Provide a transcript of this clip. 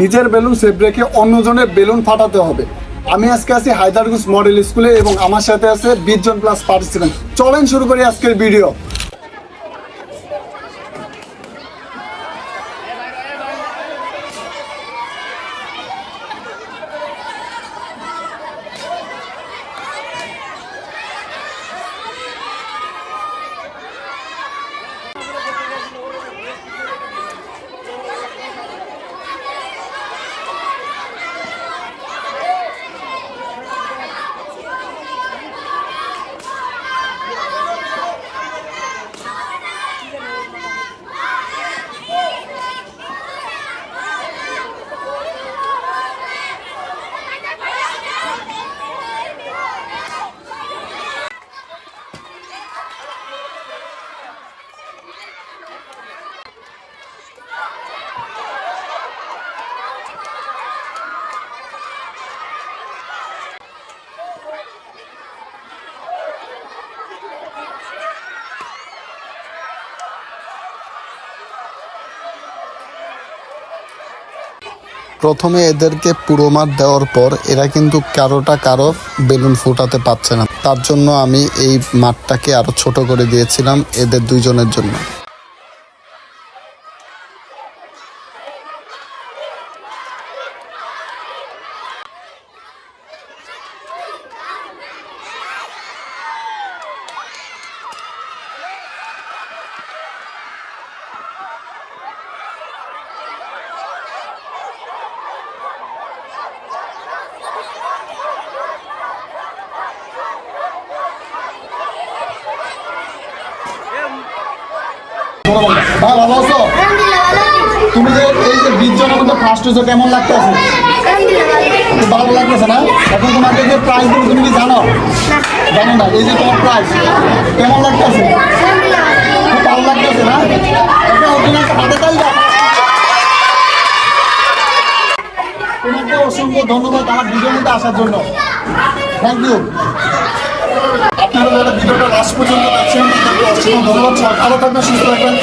নিজের balloon safe রেখে অন্যজনের বেলুন ফাটাতে হবে। আমি আজকে আছি হায়দারগুজ মডেল স্কুলে এবং আমার সাথে আছে বিশ জন প্লাস পার্টিসিপেন্ট চলেন শুরু করি আজকের ভিডিও প্রথমে এদেরকে পুরো মাঠ দেওয়ার পর এরা কিন্তু কারোটা কারও বেলুন ফুটাতে পারছে না। তার জন্য আমি এই মাঠটাকে আরও ছোট করে দিয়েছিলাম এদের দুইজনের জন্য। তুমি যে এই যে বিশ জনের মধ্যে ফার্স্ট হয়েছো লাগতেছে? ভালো লাগতেছে না? এখন যে প্রাইজ তুমি জানো? জানো না, এই প্রাইজ কেমন লাগতেছে? খুব ভালো লাগতেছে না? একটা অধিনায়ক হাতে দাও। তোমাকে অসংখ্য ধন্যবাদ আমার ভিডিওর মধ্যে আসার জন্য। থ্যাংক ইউ আপনারা যারা ভিডিওটা লাস্ট পর্যন্ত দেখছেন তাদেরকে অসংখ্য ধন্যবাদ। ভালো থাকবেন সুস্থ থাকবেন।